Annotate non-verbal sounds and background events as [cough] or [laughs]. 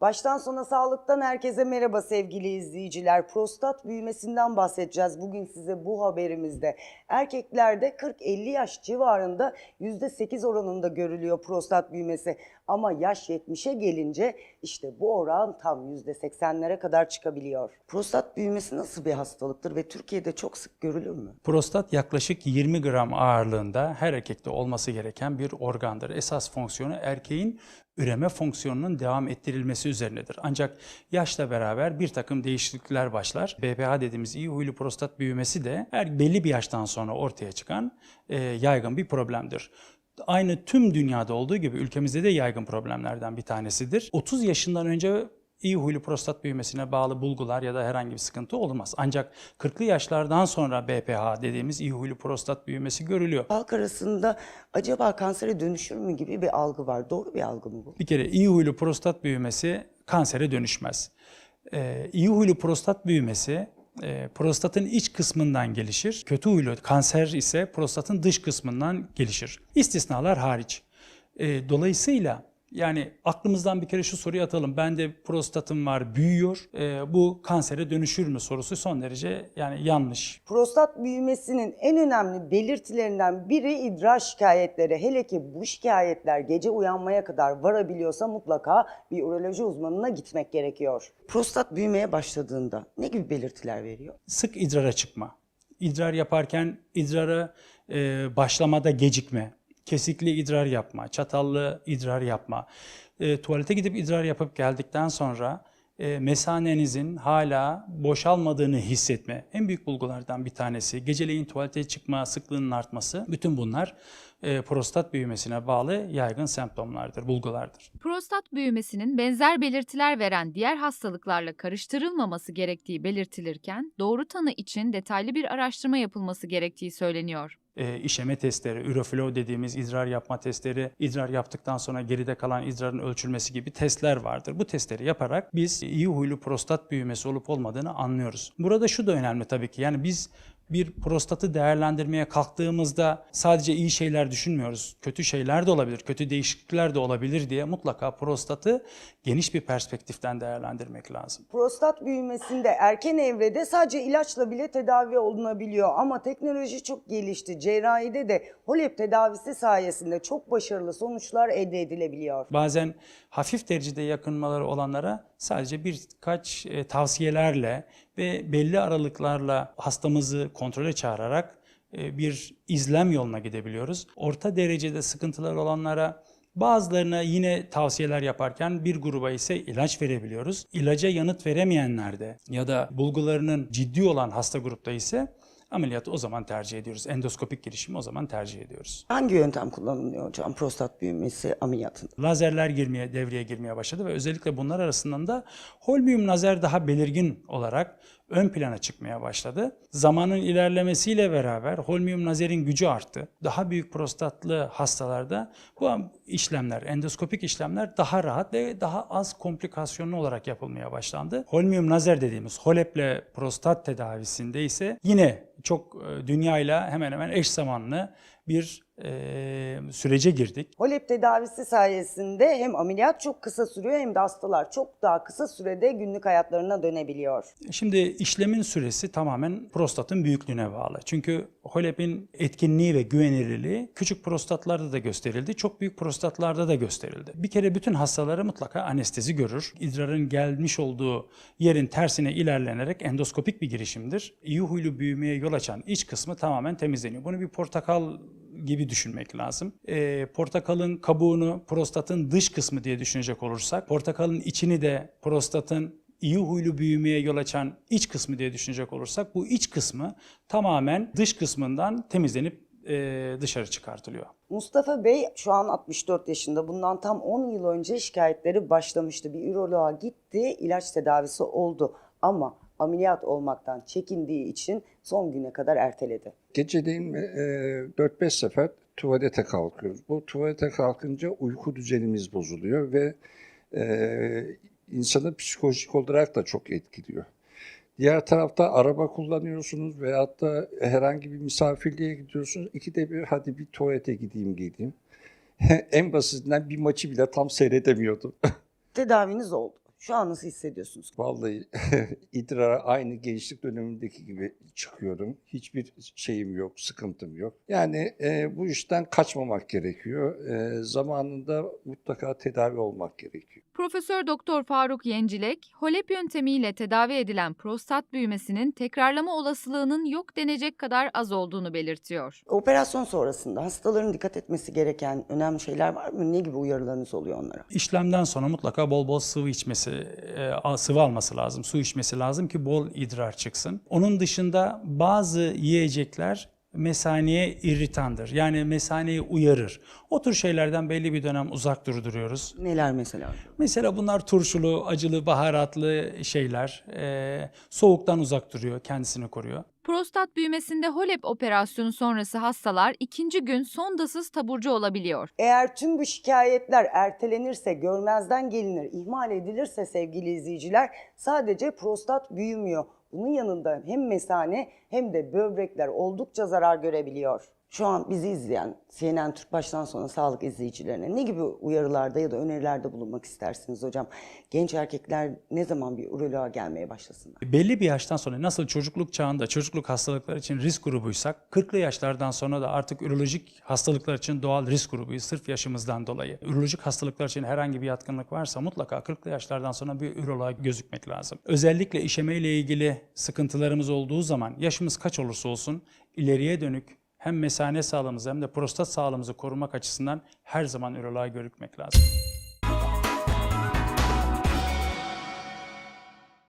Baştan sona sağlıktan herkese merhaba sevgili izleyiciler. Prostat büyümesinden bahsedeceğiz bugün size bu haberimizde. Erkeklerde 40-50 yaş civarında %8 oranında görülüyor prostat büyümesi. Ama yaş 70'e gelince işte bu oran tam %80'lere kadar çıkabiliyor. Prostat büyümesi nasıl bir hastalıktır ve Türkiye'de çok sık görülür mü? Prostat yaklaşık 20 gram ağırlığında her erkekte olması gereken bir organdır. Esas fonksiyonu erkeğin üreme fonksiyonunun devam ettirilmesi üzerinedir. Ancak yaşla beraber bir takım değişiklikler başlar. BPH dediğimiz iyi huylu prostat büyümesi de her belli bir yaştan sonra ortaya çıkan e, yaygın bir problemdir. Aynı tüm dünyada olduğu gibi ülkemizde de yaygın problemlerden bir tanesidir. 30 yaşından önce iyi huylu prostat büyümesine bağlı bulgular ya da herhangi bir sıkıntı olmaz. Ancak 40'lı yaşlardan sonra BPH dediğimiz iyi huylu prostat büyümesi görülüyor. Halk arasında acaba kansere dönüşür mü gibi bir algı var. Doğru bir algı mı bu? Bir kere iyi huylu prostat büyümesi kansere dönüşmez. Ee, iyi huylu prostat büyümesi e, prostatın iç kısmından gelişir. Kötü huylu kanser ise prostatın dış kısmından gelişir. İstisnalar hariç. Ee, dolayısıyla yani aklımızdan bir kere şu soruyu atalım. Bende prostatım var, büyüyor. Ee, bu kansere dönüşür mü sorusu son derece yani yanlış. Prostat büyümesinin en önemli belirtilerinden biri idrar şikayetleri. Hele ki bu şikayetler gece uyanmaya kadar varabiliyorsa mutlaka bir uroloji uzmanına gitmek gerekiyor. Prostat büyümeye başladığında ne gibi belirtiler veriyor? sık idrara çıkma. İdrar yaparken idrara e, başlamada gecikme, kesikli idrar yapma, çatallı idrar yapma, e, tuvalete gidip idrar yapıp geldikten sonra e, mesanenizin hala boşalmadığını hissetme. En büyük bulgulardan bir tanesi. Geceleyin tuvalete çıkma sıklığının artması. Bütün bunlar e, prostat büyümesine bağlı yaygın semptomlardır, bulgulardır. Prostat büyümesinin benzer belirtiler veren diğer hastalıklarla karıştırılmaması gerektiği belirtilirken, doğru tanı için detaylı bir araştırma yapılması gerektiği söyleniyor. E, işeme testleri, üroflow dediğimiz idrar yapma testleri, idrar yaptıktan sonra geride kalan idrarın ölçülmesi gibi testler vardır. Bu testleri yaparak biz iyi huylu prostat büyümesi olup olmadığını anlıyoruz. Burada şu da önemli tabii ki. Yani biz bir prostatı değerlendirmeye kalktığımızda sadece iyi şeyler düşünmüyoruz. Kötü şeyler de olabilir, kötü değişiklikler de olabilir diye mutlaka prostatı geniş bir perspektiften değerlendirmek lazım. Prostat büyümesinde erken evrede sadece ilaçla bile tedavi olunabiliyor ama teknoloji çok gelişti. Cerrahide de HOLEP tedavisi sayesinde çok başarılı sonuçlar elde edilebiliyor. Bazen hafif derecede yakınmaları olanlara sadece birkaç e, tavsiyelerle ve belli aralıklarla hastamızı kontrole çağırarak e, bir izlem yoluna gidebiliyoruz. Orta derecede sıkıntılar olanlara bazılarına yine tavsiyeler yaparken bir gruba ise ilaç verebiliyoruz. İlaca yanıt veremeyenlerde ya da bulgularının ciddi olan hasta grupta ise ameliyatı o zaman tercih ediyoruz. Endoskopik girişimi o zaman tercih ediyoruz. Hangi yöntem kullanılıyor hocam prostat büyümesi ameliyatında? lazerler girmeye, devreye girmeye başladı ve özellikle bunlar arasından da holmium lazer daha belirgin olarak ön plana çıkmaya başladı. Zamanın ilerlemesiyle beraber holmium lazerin gücü arttı. Daha büyük prostatlı hastalarda bu işlemler, endoskopik işlemler daha rahat ve daha az komplikasyonlu olarak yapılmaya başlandı. Holmium lazer dediğimiz HOLEP'le prostat tedavisinde ise yine çok e, dünyayla hemen hemen eş zamanlı bir e, sürece girdik. HOLEP tedavisi sayesinde hem ameliyat çok kısa sürüyor hem de hastalar çok daha kısa sürede günlük hayatlarına dönebiliyor. Şimdi işlemin süresi tamamen prostatın büyüklüğüne bağlı. Çünkü HOLEP'in etkinliği ve güvenilirliği küçük prostatlarda da gösterildi, çok büyük prostatlarda da gösterildi. Bir kere bütün hastalara mutlaka anestezi görür. İdrarın gelmiş olduğu yerin tersine ilerlenerek endoskopik bir girişimdir. İyi huylu büyümeye yol açan iç kısmı tamamen temizleniyor. Bunu bir portakal gibi düşünmek lazım. Ee, portakalın kabuğunu prostatın dış kısmı diye düşünecek olursak, portakalın içini de prostatın iyi huylu büyümeye yol açan iç kısmı diye düşünecek olursak bu iç kısmı tamamen dış kısmından temizlenip e, dışarı çıkartılıyor. Mustafa Bey şu an 64 yaşında. Bundan tam 10 yıl önce şikayetleri başlamıştı. Bir üroloğa gitti, ilaç tedavisi oldu. Ama ameliyat olmaktan çekindiği için son güne kadar erteledi. Geceleyin e, 4-5 sefer tuvalete kalkıyoruz. Bu tuvalete kalkınca uyku düzenimiz bozuluyor ve e, insanı psikolojik olarak da çok etkiliyor. Diğer tarafta araba kullanıyorsunuz veyahut da herhangi bir misafirliğe gidiyorsunuz. İkide bir hadi bir tuvalete gideyim geleyim. [laughs] en basitinden bir maçı bile tam seyredemiyordum. [laughs] Tedaviniz oldu. Şu an nasıl hissediyorsunuz? Vallahi [laughs] idrara aynı gençlik dönemindeki gibi çıkıyorum. Hiçbir şeyim yok, sıkıntım yok. Yani e, bu işten kaçmamak gerekiyor. E, zamanında mutlaka tedavi olmak gerekiyor. Profesör Doktor Faruk Yencilek, HOLEP yöntemiyle tedavi edilen prostat büyümesinin tekrarlama olasılığının yok denecek kadar az olduğunu belirtiyor. Operasyon sonrasında hastaların dikkat etmesi gereken önemli şeyler var mı? Ne gibi uyarılarınız oluyor onlara? İşlemden sonra mutlaka bol bol sıvı içmesi, e, sıvı alması lazım, su içmesi lazım ki bol idrar çıksın. Onun dışında bazı yiyecekler mesaneye irritandır. Yani mesaneyi uyarır. O tür şeylerden belli bir dönem uzak durduruyoruz. Neler mesela? Mesela bunlar turşulu, acılı, baharatlı şeyler. E, soğuktan uzak duruyor, kendisini koruyor. Prostat büyümesinde HOLEP operasyonu sonrası hastalar ikinci gün sondasız taburcu olabiliyor. Eğer tüm bu şikayetler ertelenirse, görmezden gelinir, ihmal edilirse sevgili izleyiciler sadece prostat büyümüyor. Bunun yanında hem mesane hem de böbrekler oldukça zarar görebiliyor. Şu an bizi izleyen CNN Türk baştan sona sağlık izleyicilerine ne gibi uyarılarda ya da önerilerde bulunmak istersiniz hocam? Genç erkekler ne zaman bir uroloğa gelmeye başlasınlar? Belli bir yaştan sonra nasıl çocukluk çağında çocukluk hastalıklar için risk grubuysak 40'lı yaşlardan sonra da artık ürolojik hastalıklar için doğal risk grubuyuz sırf yaşımızdan dolayı. Ürolojik hastalıklar için herhangi bir yatkınlık varsa mutlaka 40'lı yaşlardan sonra bir üroloğa gözükmek lazım. Özellikle işemeyle ilgili sıkıntılarımız olduğu zaman yaşımız kaç olursa olsun ileriye dönük hem mesane sağlığımızı hem de prostat sağlığımızı korumak açısından her zaman üroloğa görükmek lazım.